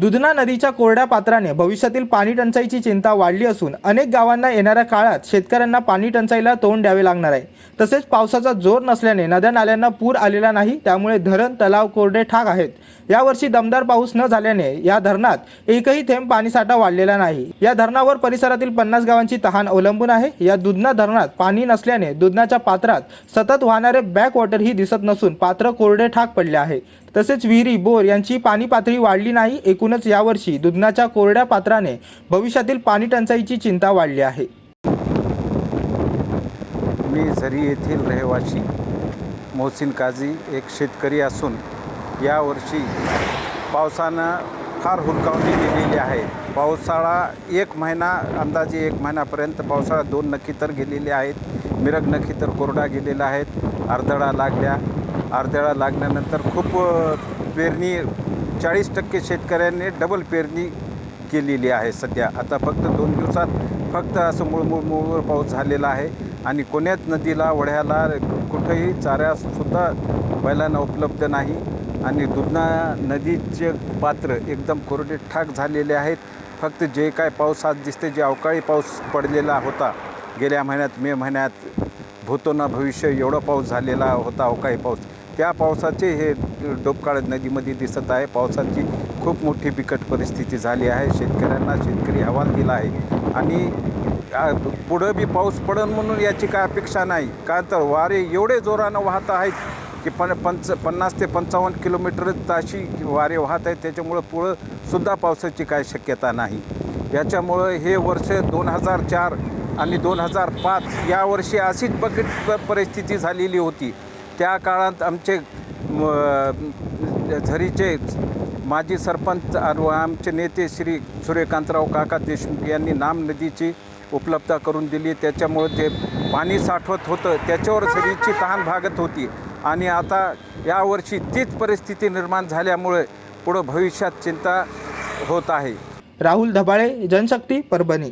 दुधना नदीच्या कोरड्या पात्राने भविष्यातील पाणी टंचाईची चिंता वाढली असून अनेक गावांना येणाऱ्या काळात शेतकऱ्यांना पाणी टंचाईला तोंड द्यावे लागणार आहे. तसेच पावसाचा जोर नसल्याने नद्या नाल्यांना पूर आलेला नाही त्यामुळे धरण तलाव कोरडे ठाक आहेत. यावर्षी दमदार पाऊस न झाल्याने या धरणात एकही थेंब पाणीसाठा वाढलेला नाही. या धरणावर परिसरातील पन्नास गावांची तहान अवलंबून आहे. या दुधना धरणात पाणी नसल्याने दुधनाच्या पात्रात सतत वाहणारे बॅक वॉटरही दिसत नसून पात्र कोरडे ठाक पडले आहे. तसेच विहिरी बोर यांची पाणी पातळी वाढली नाही. एकूणच यावर्षी दुधनाच्या कोरड्या पात्राने भविष्यातील पाणी टंचाईची चिंता वाढली आहे. मी झरी येथील रहिवासी मोहसिन काझी एक शेतकरी असून यावर्षी पावसानं फार हुलकावणी गेलेली आहे. पावसाळा एक महिना अंदाजे एक महिन्यापर्यंत पावसाळा दोन नक्की तर गेलेले आहेत. मिरग नक्की तर कोरडा गेलेला आहेत अर्धळा लागल्या. अर्धळा लागल्यानंतर खूप पेरणी चाळीस टक्के शेतकऱ्यांनी डबल पेरणी केलेली आहे सध्या. आता फक्त दोन दिवसात फक्त असं मुळमुळ मुळमुळ पाऊस झालेला आहे आणि कोण्याच नदीला वढ्याला कुठंही चाऱ्यासुद्धा बैलांना उपलब्ध नाही. आणि दुधना नदीचे पात्र एकदम कोरडे ठाक झालेले आहेत. फक्त जे काय पाऊस आज दिसते जे अवकाळी पाऊस पडलेला होता गेल्या महिन्यात मे महिन्यात भूतोना भविष्य एवढा पाऊस झालेला होता अवकाळी पाऊस. त्या पावसाचे हे डोबकाळ नदीमध्ये दिसत आहे. पावसाची खूप मोठी बिकट परिस्थिती झाली आहे. शेतकऱ्यांना शेतकरी हवाल दिला आहे. आणि पुढं बी पाऊस पडन म्हणून याची काय अपेक्षा नाही. का तर वारे एवढे जोरानं वाहत आहेत. की पण पंच पन्नास ते पंचावन्न किलोमीटर ताशी वारे वाहत आहेत. त्याच्यामुळं पुढं सुद्धा पावसाची काय शक्यता नाही. याच्यामुळं हे वर्ष दोन हजार चार आणि दोन हजार पाच या वर्षी अशीच बकेट परिस्थिती झालेली होती. त्या काळात आमचे झरीचे माजी सरपंच आणि आमचे नेते श्री सूर्यकांतराव काका देशमुख यांनी नाम नदीची उपलब्धता करून दिली. त्याच्यामुळं ते पाणी साठवत होतं. त्याच्यावर झरीची तहान भागत होती. आणि आता यावर्षी तीच परिस्थिती निर्माण झाल्यामुळे पुढं भविष्यात चिंता होत आहे. राहुल धबाळे जनशक्ती परभणी.